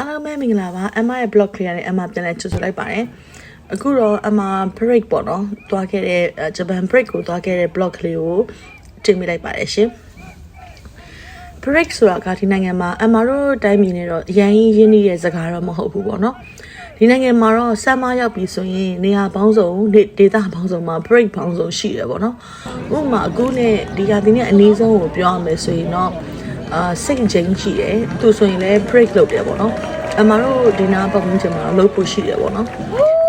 အားလုံးပဲမင်္ဂလာပါအမရဲ့ blog လေးနဲ့အမပြန်လဲချွတ်ဆိုလိုက်ပါတယ်အခုတော့အမ break ပေါ့နော်သွားခဲ့တဲ့ဂျပန် break ကိုသွားခဲ့တဲ့ blog လေးကိုတင်ပြလိုက်ပါတယ်ရှင် break ဆိုတာကဒီနိုင်ငံမှာအမတို့တိုင်းပြည်နဲ့တော့အရင်ရင်းနှီးတဲ့စကားတော့မဟုတ်ဘူးပေါ့နော်ဒီနိုင်ငံမှာတော့ဆမ်မရောက်ပြီဆိုရင်နေရာပေါင်းစုံနေဒေတာပေါင်းစုံမှာ break ပေါင်းစုံရှိတယ်ပေါ့နော်ဥပမာအခုနဲ့ဒီဟာဒီနဲ့အနည်းဆုံးကိုပြောရမယ်ဆိုရင်တော့ အာစိတ်ချင်းရှိတယ်သူဆိုရင်လည်း break လုပ်တယ်ပေါ့နော်အမတို့ဒီနာပတ်ဝန်းကျင်မှာလုပ်ဖို့ရှိတယ်ပေါ့နော်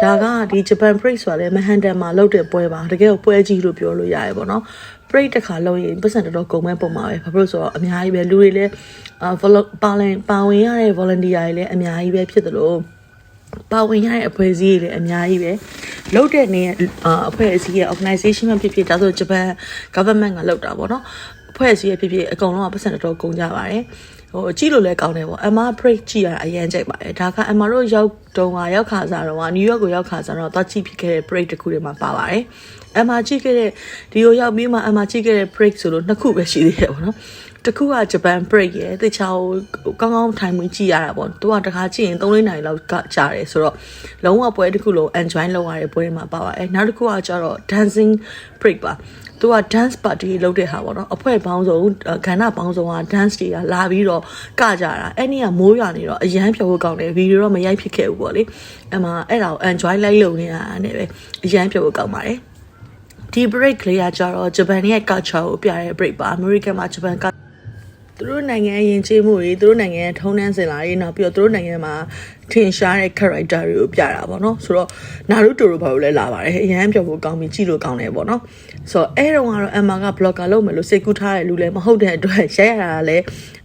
ဒါကဒီ Japan break ဆိုတာလည်းမဟန်တန်မှာလုပ်တဲ့ပွဲပါတကယ်ကိုပွဲကြီးလို့ပြောလို့ရတယ်ပေါ့နော် break တစ်ခါလုပ်ရင်ပတ်စံတော်တော်ကုန်မဲ့ပုံပါပဲဘာဖြစ်လို့ဆိုတော့အများကြီးပဲလူတွေလည်းအာ ပါလင်ပါဝင်ရတဲ့ volunteer တွေလည်းအများကြီးပဲဖြစ်တယ်လို့ပါဝင်ရတဲ့အဖွဲ့အစည်းတွေလည်းအများကြီးပဲလုပ်တဲ့နေအဖွဲ့အစည်းရဲ့ organization မှာဖြစ်ဖြစ်ဒါဆို Japan government ကလုပ်တာပေါ့နော် အဖွဲ့အစည်းရဲ့ဖြစ်ဖြစ်အကုန်လုံးကပတ်စံတော်တော်ကုန်ကြပါတယ်ဟိုကြည့်လို့လည်းကောင်းတယ်ပေါ့အမ break ကြည့်ရတာအရင်ကြိုက်ပါတယ်ဒါကအမတို့ရောက်တုန်းကရောက်ခါစားတော့ကနယူးယောက်ကိုရောက်ခါစားတော့သွားကြည့်ဖြစ်ခဲ့တဲ့ break တစ်ခုတွေမှာပါပါတယ်အမကြည့်ခဲ့တဲ့ဒီကိုရောက်ပြီးမှအမကြည့်ခဲ့တဲ့ break ဆိုလို့နှစ်ခုပဲရှိသေးတယ်ပေါ့နော်တစ်ခုကဂျပန် break ရယ်တခြားကောင်းကောင်းထိုင်ဝင်ကြည့်ရတာပေါ့သူကတခါကြည့်ရင်3-4နာရီလောက်ကကြာတယ်ဆိုတော့လုံးဝပွဲတစ်ခုလုံး enjoy လုပ်ရတဲ့ပွဲတွေမှာပါပါတယ်နောက်တစ်ခုကကျတော့ dancing break ပါ သူက dance party လုပ်တဲ့ဟာပေါ့နော်အဖွဲ့ပေါင်းစုံခန္ဓာပေါင်းစုံက dance တွေကလာပြီးတော့ကကြတာအဲ့ဒီကမိုးရွာနေတော့အရန်ဖြောဖို့ကောင်းတယ်ဗီဒီယိုတော့မရိုက်ဖြစ်ခဲ့ဘူးပေါ့လေအဲ့မှာအဲ့ဒါကို enjoy လိုက်လုပ်နေတာနဲ့ပဲအရန်ဖြောဖို့ကောင်းပါတယ်ဒီ break လေးကကြတော့ဂျပန်ရဲ့ culture ကိုပြတဲ့ break ပါ American မှာဂျပန်က သူတို့နိုင်ငံရဲ့ယဉ်ကျေးမှုတွေသူတို့နိုင်ငံရဲ့ထုံးတမ်းစင်လာတွေနောက်ပြီးတော့သူတို့နိုင်ငံမှာထင်ရှားတဲ့ character တွေကိုပြတာပေါ့နော်ဆိုတော့ Naruto တို့ဘာလို့လဲလာပါတယ်အရန်ပြောဖို့ကောင်းပြီးကြည့်လို့ကောင်းတယ်ပေါ့နော်ဆိုတော့အဲ့တော့ကတော့ Emma က blogger လုပ်မယ်လို့စိတ်ကူးထားတဲ့လူလည်းမဟုတ်တဲ့အတွက်ရိုက်ရတာလည်း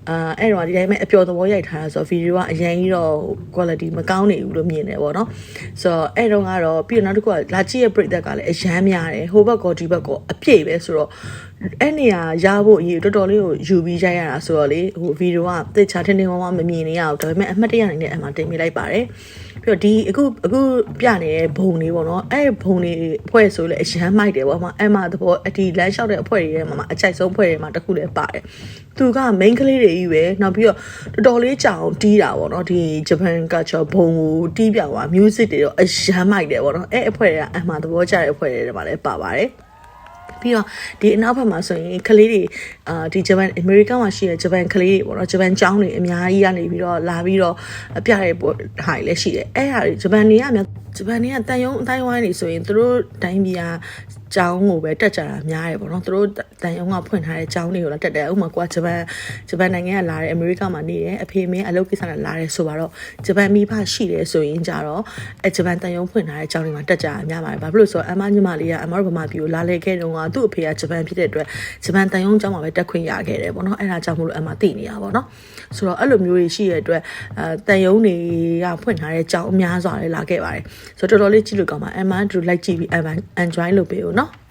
အာအဲ့တော့ဒီတိုင်းပဲအပျော်သဘောရိုက်ထားတာဆိုတော့ဗီဒီယိုကအရင်ကြီးတော့ quality မကောင်းနေဘူးလို့မြင်တယ်ပေါ့နော်ဆိုတော့အဲ့တော့ကတော့ပြီးတော့နောက်တစ်ခုကလာကြည့်ရဲ့ break ကလည်းအရန်များတယ်ဟိုဘက်ကောဒီဘက်ကောအပြည့်ပဲဆိုတော့ အဲ့နေရာရဖို့အရေးတော်တော်လေးကိုယူပြီးရိုက်ရတာဆိုတော့လေဟိုဗီဒီယိုကတိတ်ချထင်းထင်းဝဝမမြင်နေရအောင်ဒါပေမဲ့အမှတ်တရနိုင်တဲ့အမှတင်ပြလိုက်ပါတယ်ပြီးတော့ဒီအခုအခုပြနေတဲ့ဘုံလေးပေါ့နော်အဲ့ဘုံလေးအဖွဲ့ဆိုလည်းအရန်မိုက်တယ်ပေါ့မှာအဲ့မှာသဘောအဒီလမ်းလျှောက်တဲ့အဖွဲ့တွေထဲမှာအကြိုက်ဆုံးအဖွဲ့တွေမှာတစ်ခုလည်းပါတယ်သူက main ကလေးတွေကြီးပဲနောက်ပြီးတော့တော်တော်လေးကြာအောင်တီးတာပေါ့နော်ဒီ Japan culture ဘုံကိုတီးပြသွား music တွေတော့အရန်မိုက်တယ်ပေါ့နော်အဲ့အဖွဲ့တွေကအမှသဘောကျတဲ့အဖွဲ့တွေထဲမှာလည်းပါပါတယ် ပြီးတော့ဒီအနောက်ဘက်မှာဆိုရင်ကလေးတွေအာဒီဂျပန်အမေရိကန်မှာရှိတဲ့ဂျပန်ကလေးတွေပေါ့နော်ဂျပန်ကျောင်းတွေအများကြီးကနေပြီးတော့လာပြီးတော့ပြတဲ့ဟာတွေလည်းရှိတယ်အဲ့ဟာတွေဂျပန်တွေကအများဂျပန်တွေကတန်ယုံအတိုင်းဝိုင်းနေဆိုရင်သူတို့တိုင်းပြည်က ကျောင်းကိုပဲတက်ကြတာများတယ်ပေါ့နော်သူတို့တန်ယုံကဖွင့်ထားတဲ့ကျောင်းတွေကိုလည်းတက်တယ်ဥပမာကွာဂျပန်ဂျပန်နိုင်ငံကလာတဲ့အမေရိကမှာနေတယ်အဖေမင်းအလုပ်ကိစ္စနဲ့လာတယ်ဆိုတော့ဂျပန်မိဘရှိတယ်ဆိုရင်ကြတော့အဲဂျပန်တန်ယုံဖွင့်ထားတဲ့ကျောင်းတွေမှာတက်ကြတာများပါတယ်ဘာဖြစ်လို့ဆိုတော့အမညီမလေးကအမတို့ဗမာပြည်ကိုလာလေခဲ့တုန်းကသူ့အဖေကဂျပန်ဖြစ်တဲ့အတွက်ဂျပန်တန်ယုံကျောင်းမှာပဲတက်ခွင့်ရခဲ့တယ်ပေါ့နော်အဲ့ဒါကြောင့်မလို့အမသိနေရပါတော့ ဆိုတော့အဲ့လိုမျိုးတွေရှိတဲ့အတွက်အဲတန်ယုံတွေကဖွင့်ထားတဲ့ကျောင်းအများစွာလည်းလာခဲ့ပါတယ်ဆိုတော့တော်တော်လေးကြည့်လို့ကောင်းပါအမတို့လိုက်ကြည့်ပြီးအမ enjoy လုပ်ပေးဦးနော်။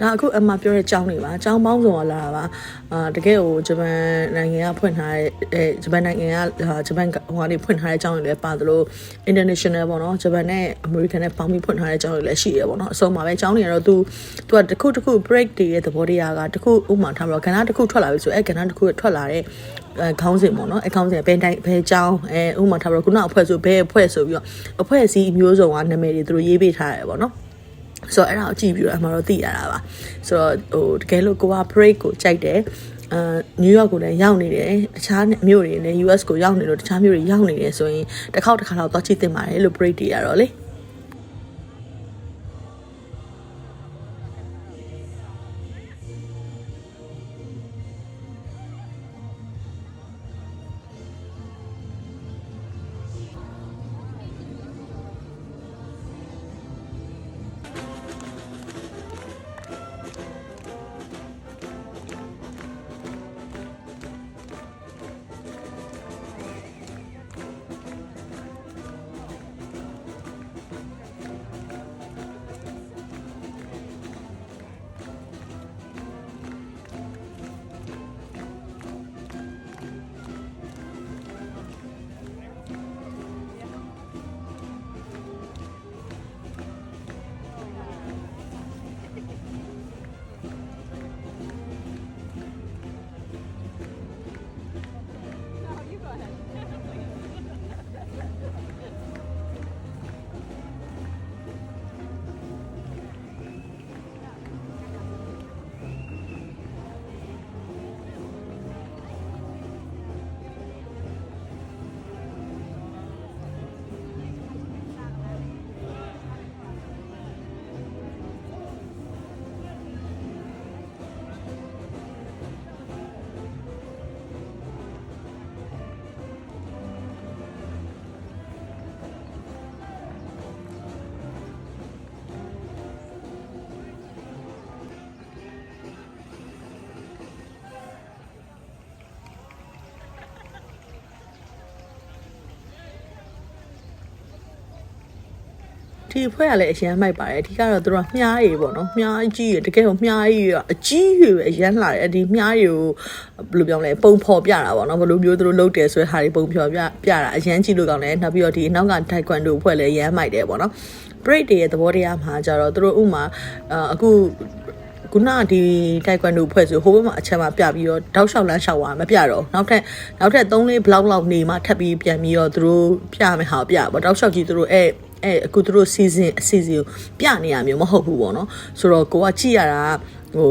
ဒါအခုအမှပြောတဲ့ကြောင်းတွေပါကြောင်းပေါင်းစုံလာတာပါအာတကယ်ဟိုဂျပန်နိုင်ငံကဖွင့်ထားတဲ့အဲဂျပန်နိုင်ငံကဂျပန်ဟိုကနေဖွင့်ထားတဲ့ကြောင်းတွေလည်းပါသလို international ပေါ့နော်ဂျပန်နဲ့ American နဲ့ပေါင်းပြီးဖွင့်ထားတဲ့ကြောင်းတွေလည်းရှိရပေါ့နော်အဆုံးမှာပဲကြောင်းတွေကတော့ तू तू ကတစ်ခုတစ်ခု break တွေရဲ့သဘောတရားကတစ်ခုဥမာထားမှာတော့ကဏ္ဍတစ်ခုထွက်လာပြီဆိုအဲကဏ္ဍတစ်ခုထွက်လာတဲ့အဲခေါင်းစဉ်ပေါ့နော်အဲခေါင်းစဉ်ဘယ်တိုင်းဘယ်ကြောင်းအဲဥမာထားမှာတော့ခုနအဖွဲ့ဆိုဘယ်အဖွဲ့ဆိုပြီးတော့အဖွဲ့အစည်းမျိုးစုံကနာမည်တွေသူတို့ရေးပေးထားရပေါ့နော် ဆိုတော့အဲ့ဒါကိုကြည့်ပြီးတော့အမှတော့သိရတာပါဆိုတော့ဟိုတကယ်လို့ကိုက break ကိုကြိုက်တယ်အာနယူးယောက်ကိုလည်းရောက်နေတယ်တခြားမြို့တွေလည်း US ကိုရောက်နေလို့တခြားမြို့တွေရောက်နေတယ်ဆိုရင်တစ်ခေါက်တစ်ခါတော့သွားကြည့်သင့်ပါတယ်လို့ break တွေရတော့လေ ဒီအဖွဲ့ကလည်းအရန်မိုက်ပါတယ်အဓိကတော့သူတို့ကမြားရီပေါ့နော်မြားကြီးရတကယ်ကိုမြားရီကအကြီးကြီးပဲအရန်လာတယ်ဒီမြားရီကိုဘယ်လိုပြောမလဲပုံဖော်ပြတာပေါ့နော်ဘယ်လိုမျိုးသူတို့လုပ်တယ်ဆိုတဲ့ဟာတွေပုံဖော်ပြပြတာအရန်ကြည့်လို့ကောင်းတယ်နောက်ပြီးတော့ဒီအနောက်ကထိုက်ကွန်ဒိုအဖွဲ့လည်းအရန်မိုက်တယ်ပေါ့နော် break တွေရဲ့သဘောတရားမှာကြတော့သူတို့ဥမာအခုခုနဒီတိုက်ကွန်ဒိုဖွဲ့ဆိုဟိုဘက်မှာအချက်မှာပြပြီးတော့တောက်လျှောက်လမ်းလျှောက်သွားမပြတော့နောက်ထပ်နောက်ထပ်3လေးဘလောက်လောက်နေမှထပ်ပြီးပြန်ပြီးတော့သူတို့ပြမယ်ဟာပြပေါ့တောက်လျှောက်ကြီးသူတို့အဲ အဲအခုသူတို့ season အစီအစဉ်ကိုပြနေရမျိုးမဟုတ်ဘူးပေါ့နော်ဆိုတော့ကိုကကြည့်ရတာဟို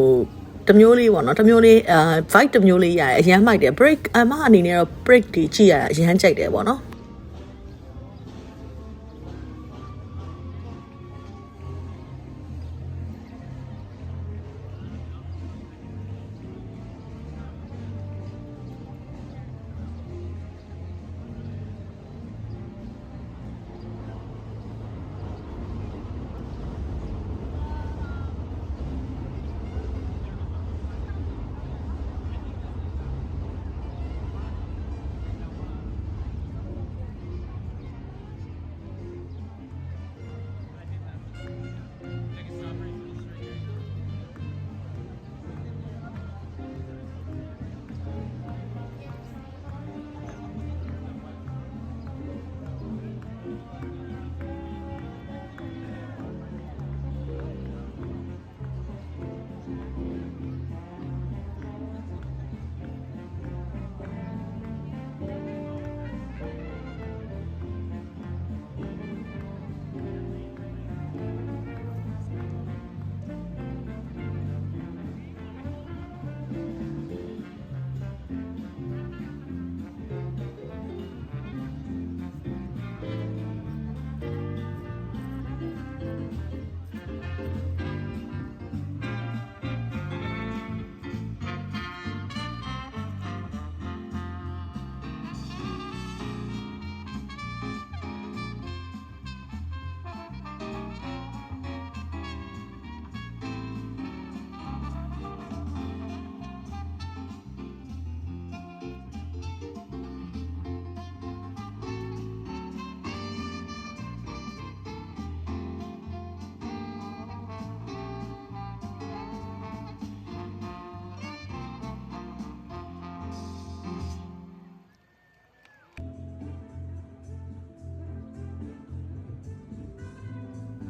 တမျိုးလေးပေါ့နော်တမျိုးလေးအာ vibe တမျိုးလေးရတယ်အရန်မိုက်တယ် break အမအနေနဲ့တော့ break တွေကြည့်ရတာအရန်ကြိုက်တယ်ပေါ့နော်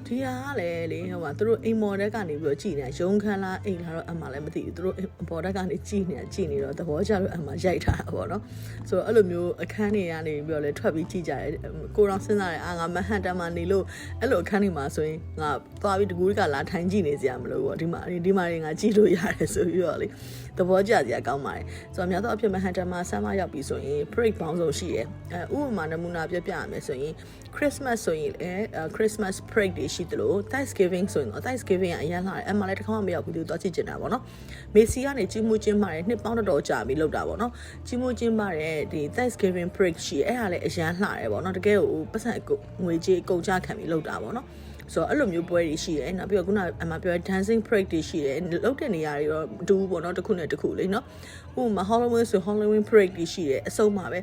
ဒီဟာကလည်းလေဟိုမှာသူတို့အိမ်မော်တက်ကနေပြီးတော့ကြည်နေတာရုံခန်းလားအိမ်လားတော့အမှလည်းမသိဘူးသူတို့ဘော်တက်ကနေကြည်နေတာကြည်နေတော့သဘောကျတော့အမှရိုက်ထားတာပေါ့နော်ဆိုတော့အဲ့လိုမျိုးအခန်းတွေကနေပြီးတော့လေထွက်ပြီးကြည်ကြတယ်ကိုရောစဉ်းစားတယ်အာငါမဟန်တမ်းမှာနေလို့အဲ့လိုအခန်းတွေမှာဆိုရင်ငါသွားပြီးတကူကလာထိုင်ကြည့်နေစရာမလိုဘူးဒီမှာဒီမှာငါကြည့်လို့ရတယ်ဆိုပြီးတော့လေ သဘောကျစရာကောင်းပါတယ်ဆိုတော့များသောအားဖြင့်မဟန်တမ်းမှာဆမ်းမရောက်ပြီဆိုရင် break ပေါင်းစုံရှိတယ်အဲဥပမာနမူနာပြပြရမယ်ဆိုရင် Christmas ဆိုရင်လည်း Christmas break တွေရှိသလို Thanksgiving ဆိုရင်တော့ Thanksgiving ကအရင်လာတယ်အမှလည်းတစ်ခါမှမရောက်ဘူးသူတော့ချစ်ကျင်တာပေါ့နော်မေစီကနေကြီးမှုချင်းမာတယ်နှစ်ပေါင်းတော်တော်ကြာပြီလောက်တာပေါ့နော်ကြီးမှုချင်းမာတဲ့ဒီ Thanksgiving break ရှိအဲ့ဒါလည်းအရန်လှတယ်ပေါ့နော်တကယ်ကိုပတ်စံငွေကြေးကုန်ကြခံပြီးလောက်တာပေါ့နော် ဆိုတော့အဲ့လိုမျိုးပွဲတွေရှိတယ်နောက်ပြီးတော့ခုနအမပြော dancing break တွေရှိတယ်လောက်တဲ့နေရာတွေတော့မတူဘူးပေါ့နော်တစ်ခုနဲ့တစ်ခုလေးနော်ဥပမာ Halloween ဆို Halloween break တွေရှိတယ်အစုံမှာပဲ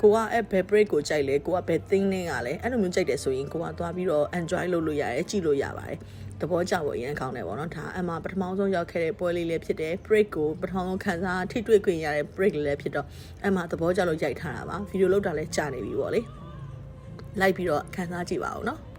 ကိုကအဲ့ဘယ် break ကိုကြိုက်လဲကိုကဘယ် thing နဲ့ကလဲအဲ့လိုမျိုးကြိုက်တယ်ဆိုရင်ကိုကသွားပြီးတော့ enjoy လုပ်လို့ရတယ်ကြည့်လို့ရပါတယ်သဘောကျဖို့အရင်ကောင်းတယ်ပေါ့နော်ဒါအမှပထမဆုံးရောက်ခဲ့တဲ့ပွဲလေးလေးဖြစ်တယ် break ကိုပထမဆုံးခံစားထိတွေ့ခွင့်ရတဲ့ break လေးလည်းဖြစ်တော့အမှသဘောကျလို့ရိုက်ထားတာပါဗီဒီယိုလောက်တာလည်းကြာနေပြီပေါ့လေလိုက်ပြီးတော့ခံစားကြည့်ပါဦးနော်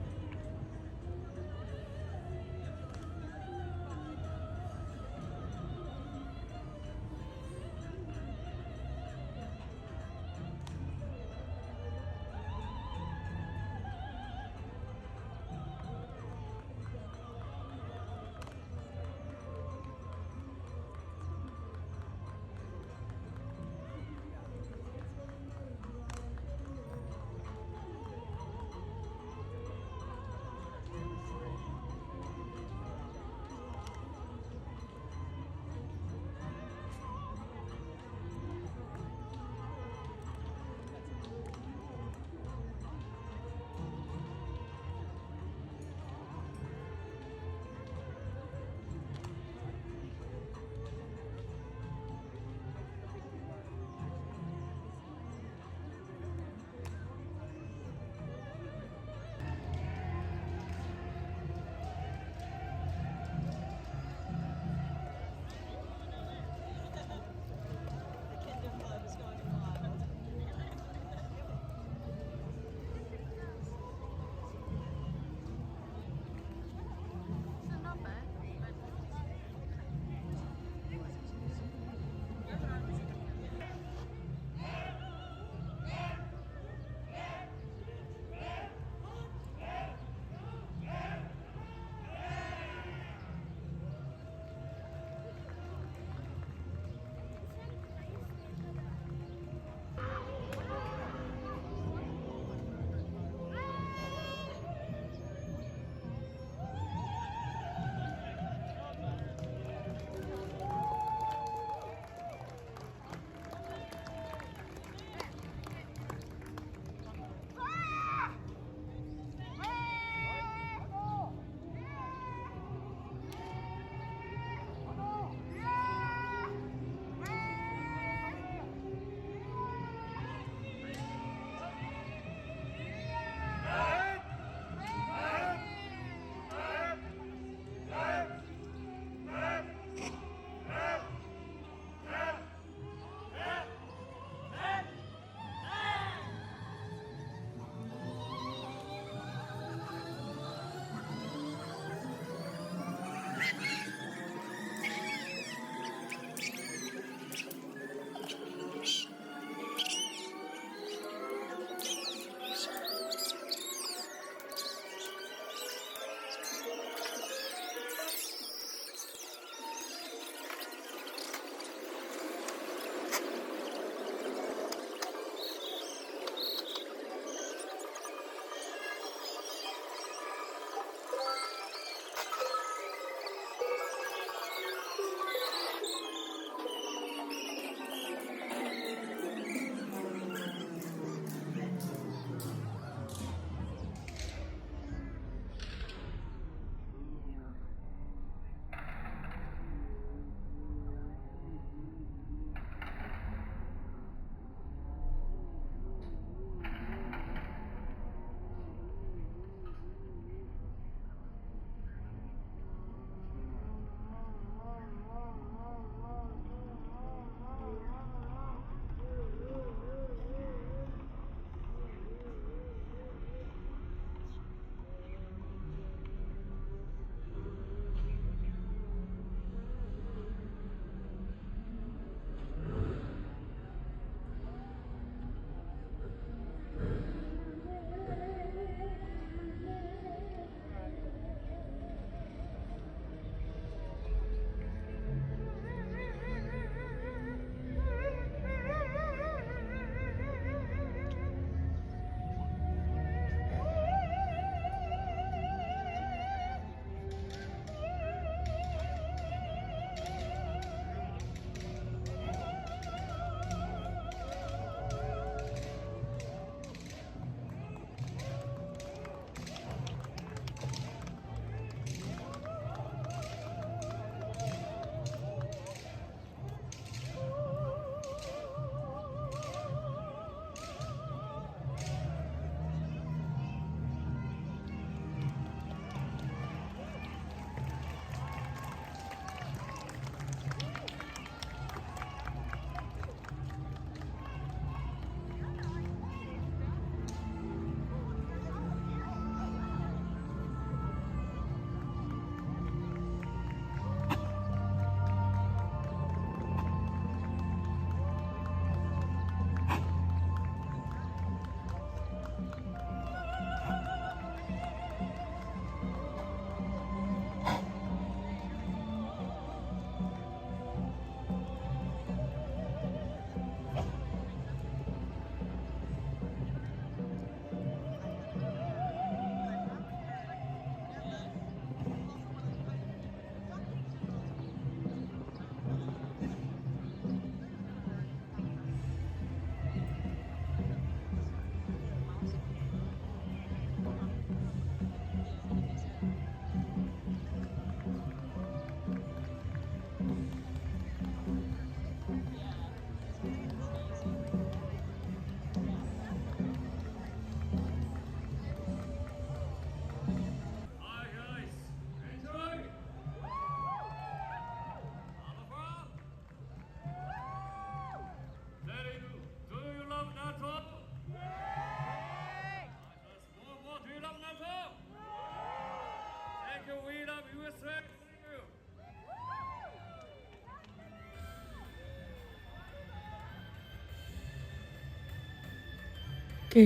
ကဲ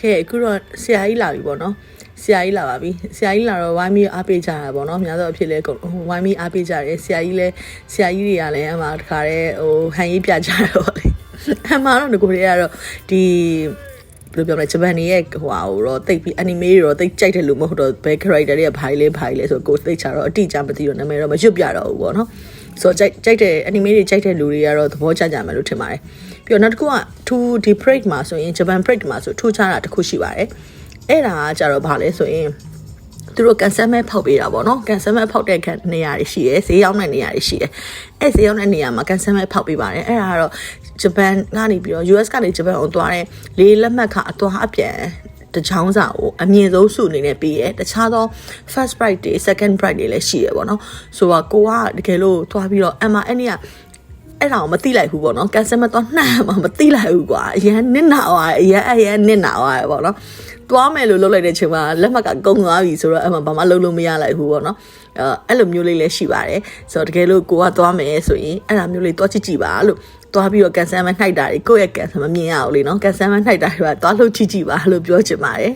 ကဲအခုတော့ဆရာကြီးလာပြီပေါ့နော်ဆရာကြီးလာပါပြီဆရာကြီးလာတော့ဝိုင်းပြီးအားပေးကြတာပေါ့နော်များသောအဖြစ်လဲကုန်ဝိုင်းပြီးအားပေးကြတယ်ဆရာကြီးလဲဆရာကြီးတွေကလည်းအမှတခါတည်းဟိုဟန်ရေးပြကြတယ်ပေါ့လေအမှတော့ငကိုတွေကတော့ဒီဘယ်လိုပြောမလဲဂျပန်နေရဲ့ဟိုဟာကိုတော့တိတ်ပြီး anime တွေတော့တိတ်ကြိုက်တယ်လို့မဟုတ်တော့ဘယ် character တွေကဘာလဲဘာလဲဆိုကိုတိတ်ချတော့အတိအကျမသိတော့နာမည်တော့မရွတ်ပြတော့ဘူးပေါ့နော် ဆိုတော့ကြိုက်ကြိုက်တဲ့ anime တွေကြိုက်တဲ့လူတွေကတော့သဘောကျကြမယ်လို့ထင်ပါတယ်ပြီးတော့နောက်တစ်ခုက to ဒီ break မှာဆိုရင် Japan break မှာဆိုထူးခြားတာတစ်ခုရှိပါတယ်အဲ့ဒါကကြတော့ဘာလဲဆိုရင်သူတို့ကန်ဆယ်မဲဖောက်ပေးတာပေါ့နော်ကန်ဆယ်မဲဖောက်တဲ့နေရာတွေရှိတယ်ဈေးရောက်တဲ့နေရာတွေရှိတယ်အဲ့ဈေးရောက်တဲ့နေရာမှာကန်ဆယ်မဲဖောက်ပေးပါတယ်အဲ့ဒါကတော့ဂျပန်ကနေပြီးတော့ US ကနေဂျပန်ကိုသွားတဲ့လေးလက်မှတ်ခအသွားအပြန် တချောင်းစာကိုအမြင့်ဆုံးစုအနေနဲ့ပေးရဲတခြားသော first price တွေ second price တွေလည်းရှိရပေါ့နော်ဆိုတော့ကိုကတကယ်လို့သွားပြီးတော့အမအဲ့နေကအဲ့ဒါကိုမသိလိုက်ဘူးပေါ့နော်ကန်ဆယ်မတော့နှံ့မှာမသိလိုက်ဘူးကွာအရန်နစ်နာသွားအရန်အရန်နစ်နာသွားရပေါ့နော် သွားမယ်လို့လုပ်လိုက်တဲ့အချိန်မှာလက်မှတ်ကကုန်သွားပြီဆိုတော့အဲ့မှာဘာမှလုပ်လို့မရလိုက်ဘူးပေါ့နော်အဲအဲ့လိုမျိုးလေးလည်းရှိပါတယ်ဆိုတော့တကယ်လို့ကိုကသွားမယ်ဆိုရင်အဲ့ဒါမျိုးလေးသွားကြည့်ကြည့်ပါလို့သွားပြီးတော့ကန်ဆယ်မနှိုက်တာတွေကိုယ့်ရဲ့ကန်ဆယ်မမြင်ရအောင်လေနော်ကန်ဆယ်မနှိုက်တာတွေကသွားလို့ကြည့်ကြည့်ပါလို့ပြောချင်ပါတယ်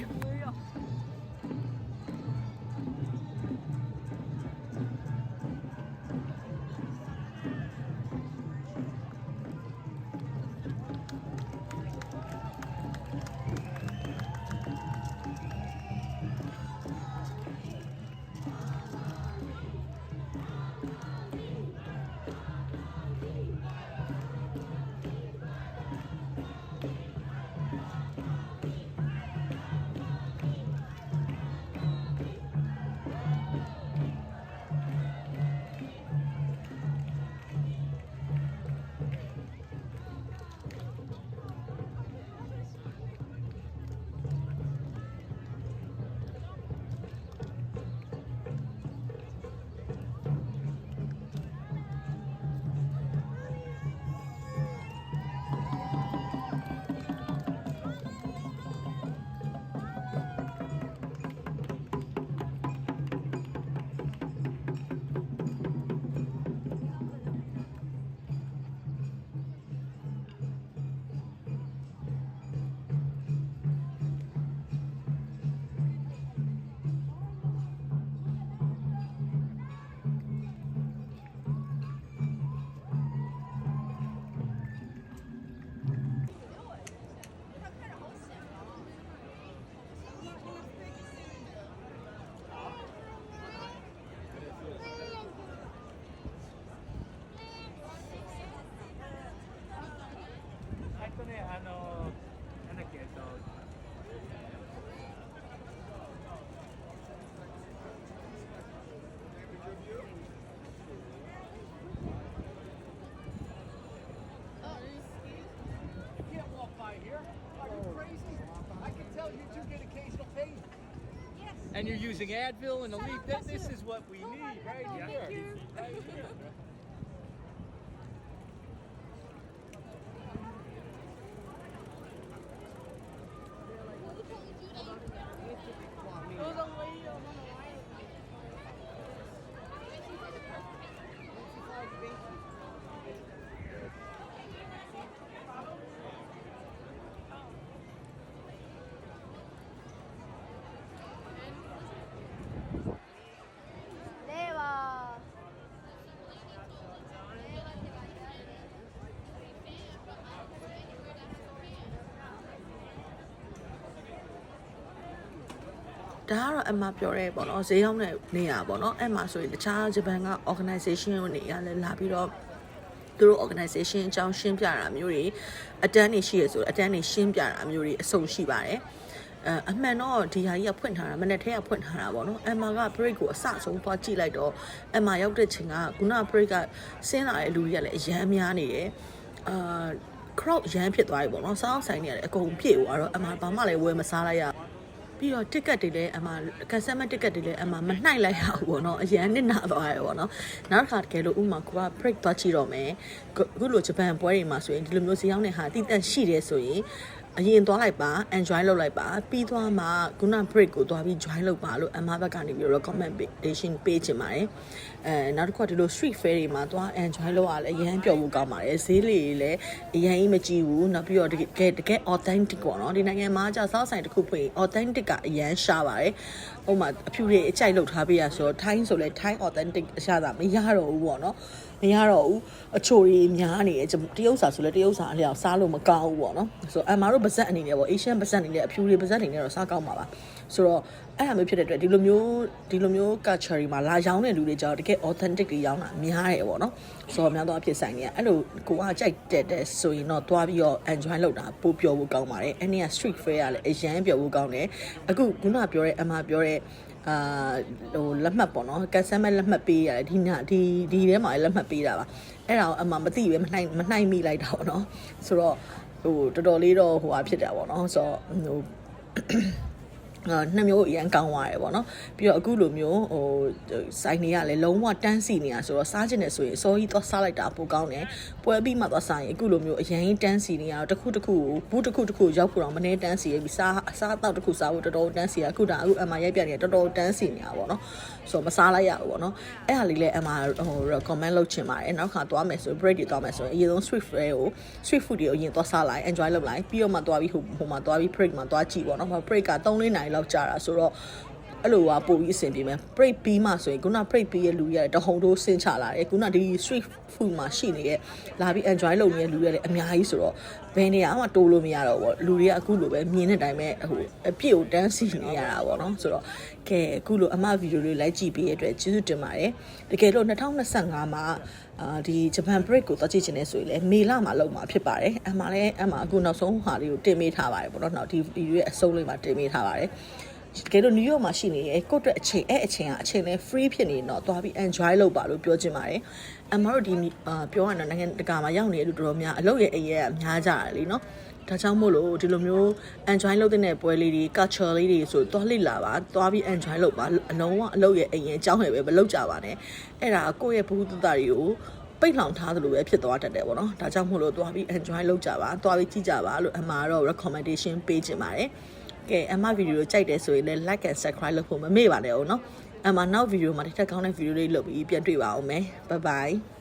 using Advil and Aleve. This, this is what we need ဒါကတော့အမပြောရဲပေါ့နော်ဈေးရောက်တဲ့နေရာပေါ့နော်အဲ့မှာဆိုရင်တခြားဂျပန်က organization တွေနေရာလဲလာပြီးတော့သူတို့ organization အကြောင်းရှင်းပြတာမျိုးတွေအတန်းနေရှိရဆိုအတန်းနေရှင်းပြတာမျိုးတွေအဆုံရှိပါတယ်အအမှန်တော့ဒီဟာကြီးကဖွင့်ထားတာမနေ့ထဲကဖွင့်ထားတာပေါ့နော်အမက break ကိုအစဆုံးသွားကြည့်လိုက်တော့အမရောက်တဲ့ချိန်ကခုန break ကဆင်းလာတဲ့လူတွေကလည်းအရန်များနေတယ်အာ crowd ရမ်းဖြစ်သွားပြီပေါ့နော်စောင်းဆိုင်နေရတယ်အကုန်ပြည့်သွားတော့အမဘာမှလည်းဝယ်မစားလိုက်ရ ပြီးတော့ ticket တွေလည်းအမကန်ဆယ်မဲ့ ticket တွေလည်းအမမနှိုက်လိုက်ရဘူးပေါ့နော်အရန်နစ်နာသွားရပေါ့နော်နောက်တစ်ခါတကယ်လို့ဥမာကိုက break သွားကြည့်တော့မယ်အခုလိုဂျပန်ပွဲတွေမှာဆိုရင်ဒီလိုမျိုးဈေးရောက်တဲ့ဟာအတိအကျရှိတယ်ဆိုရင် အရင်သွားလိုက်ပါ enjoy လုပ်လိုက်ပါပြီးသွားမှခုန break ကိုသွားပြီး join လုပ်ပါလို့အမဘက်ကနေပြီး recommendation ပေးချင်ပါတယ်အဲနောက်တစ်ခုကဒီလို street fair တွေမှာသွား enjoy လုပ်ရလဲအရင်ပျော်ဖို့ကောင်းပါတယ်ဈေးလေးတွေလည်းအရင်ကြီးမကြည့်ဘူးနောက်ပြီးတော့တကယ်တကယ် authentic ပေါ့နော်ဒီနိုင်ငံမှာကြာစောက်ဆိုင်တစ်ခုဖွင့် authentic ကအရင်ရှားပါတယ်ဟိုမှာအဖြူတွေအကြိုက်လုပ်ထားပေးရဆိုတော့ Thai ဆိုလဲ Thai authentic အရှာတာမရတော့ဘူးပေါ့နော် မရတော့ဘူးအချိုတွေများနေတယ်တရုတ်စာဆိုလဲတရုတ်စာအလျောက်စားလို့မကောင်းဘူးပေါ့နော်ဆိုတော့အမတို့ပါဇက်အနေနဲ့ပေါ့ Asian ပါဇက်အနေနဲ့အဖြူတွေပါဇက်အနေနဲ့တော့စားကောင်းပါပါဆိုတော့အဲ့ဒါမျိုးဖြစ်တဲ့အတွက်ဒီလိုမျိုးဒီလိုမျိုး culture တွေမှာလာရောင်းတဲ့လူတွေကြောင့်တကယ် authentic တွေရောင်းတာများတယ်ပေါ့နော်ဆိုတော့များတော့အဖြစ်ဆိုင်နေအဲ့လိုကိုကကြိုက်တဲ့တဲ့ဆိုရင်တော့သွားပြီးတော့ enjoy လုပ်တာပိုပျော်ဖို့ကောင်းပါတယ်အဲ့ဒီက street fair ကလည်းအရန်ပျော်ဖို့ကောင်းတယ်အခုခုနပြောတဲ့အမပြောတဲ့ အာဟိုလက်မှတ်ပေါ့နော်ကန်ဆယ်မဲ့လက်မှတ်ပေးရတယ်ဒီညဒီဒီထဲမှာလက်မှတ်ပေးတာပါအဲ့ဒါကိုအမှမသိပဲမနှိုက်မနှိုက်မိလိုက်တာပေါ့နော်ဆိုတော့ဟိုတော်တော်လေးတော့ဟိုဟာဖြစ်တာပေါ့နော်ဆိုတော့ဟိုအာ နှစ်မျိုးအရန်ကောင်းသွားတယ်ပေါ့နော်ပြီးတော့အခုလိုမျိုးဟိုစိုင်းနေရလဲလုံးဝတန်းစီနေရဆိုတော့စားကျင်နေဆိုရင်အစောကြီးသွားစားလိုက်တာပိုကောင်းတယ်ပွဲပြီးမှသွားစားရင်အခုလိုမျိုးအရန်တန်းစီနေရတော့တစ်ခုတစ်ခုဘူးတစ်ခုတစ်ခုရောက်ဖို့တော့မနေတန်းစီရပြီးစားအစားအသောက်တစ်ခုစားဖို့တော်တော်တန်းစီရအခုဒါအခုအမရိုက်ပြနေတော်တော်တန်းစီနေရပေါ့နော်ဆိုတော့မစားလိုက်ရဘူးပေါ့နော်အဲ့ဟာလေးလည်းအမဟို recommend လုပ်ချင်ပါတယ်နောက်ခါသွားမယ်ဆို break တွေသွားမယ်ဆိုရင်အရင်ဆုံး street fair ကို street food တွေကိုအရင်သွားစားလိုက် enjoy လုပ်လိုက်ပြီးတော့မှသွားပြီးဟိုဟိုမှာသွားပြီး break မှာသွားကြည့်ပေါ့နော် break က3-4နာရီလောက်ကြာတာဆိုတော့အဲ့လိုကပို့ပြီးအဆင်ပြေမယ် break ပြီးမှဆိုရင်ခုန break ပြီးရဲ့လူရတဲ့တဟုန်တိုးဆင်းချလာတယ်ခုနဒီ street food မှာရှိနေတဲ့လာပြီး enjoy လုပ်နေတဲ့လူရလည်းအများကြီးဆိုတော့ဘယ်နေရာမှတိုးလို့မရတော့ဘူးလူတွေကအခုလိုပဲမြင်တဲ့အတိုင်းပဲဟိုအပြည့်ကိုတန်းစီနေရတာပေါ့နော်ဆိုတော့ကဲအခုလိုအမဗီဒီယိုလေးလိုက်ကြည့်ပေးရတဲ့အတွက်ကျေးဇူးတင်ပါတယ်တကယ်လို့2025မှာ အာဒီဂျပန် break ကိုသွားကြည့်ချင်နေဆိုရင်လည်းမေလမှာလုပ်မှာဖြစ်ပါတယ်အမှလည်းအမှအခုနောက်ဆုံးဟာလေးကိုတင်ပေးထားပါတယ်ပေါ့နော်နောက်ဒီဗီဒီယိုရဲ့အဆုံးလေးမှာတင်ပေးထားပါတယ်တကယ်လို့နယူးယောက်မှာရှိနေရဲ့ကိုယ့်အတွက်အချိန်အဲ့အချိန်ကအချိန်လဲ free ဖြစ်နေတော့သွားပြီး enjoy လုပ်ပါလို့ပြောချင်ပါတယ်အမတို့ဒီအာပြောရတော့နိုင်ငံတကာမှာရောက်နေတဲ့လူတော်တော်များအလုပ်ရဲ့အရေးကများကြတယ်လीเนาะ ဒါကြောင့်မို့လို့ဒီလိုမျိုး enjoy လုပ်တဲ့ပွဲလေးတွေ culture လေးတွေဆိုသွားလိလာပါသွားပြီး enjoy လုပ်ပါအလုံးဝအလုပ်ရဲ့အရင်အကြောင်းရယ်ပဲမလုပ်ကြပါနဲ့အဲ့ဒါကိုယ့်ရဲ့ဘူးသတ္တတွေကိုပိတ်လောင်ထားသလိုပဲဖြစ်သွားတတ်တယ်ပေါ့နော်ဒါကြောင့်မို့လို့သွားပြီး enjoy လုပ်ကြပါသွားပြီးကြည့်ကြပါလို့အမှားတော့ recommendation ပေးချင်ပါတယ်ကဲအမဗီဒီယိုကြိုက်တယ်ဆိုရင်လည်း like and subscribe လုပ်ဖို့မမေ့ပါနဲ့အောင်နော်အမနောက်ဗီဒီယိုမှာတစ်ထပ်ကောင်းတဲ့ဗီဒီယိုလေးလုပ်ပြီးပြန်တွေ့ပါအောင်မယ် bye bye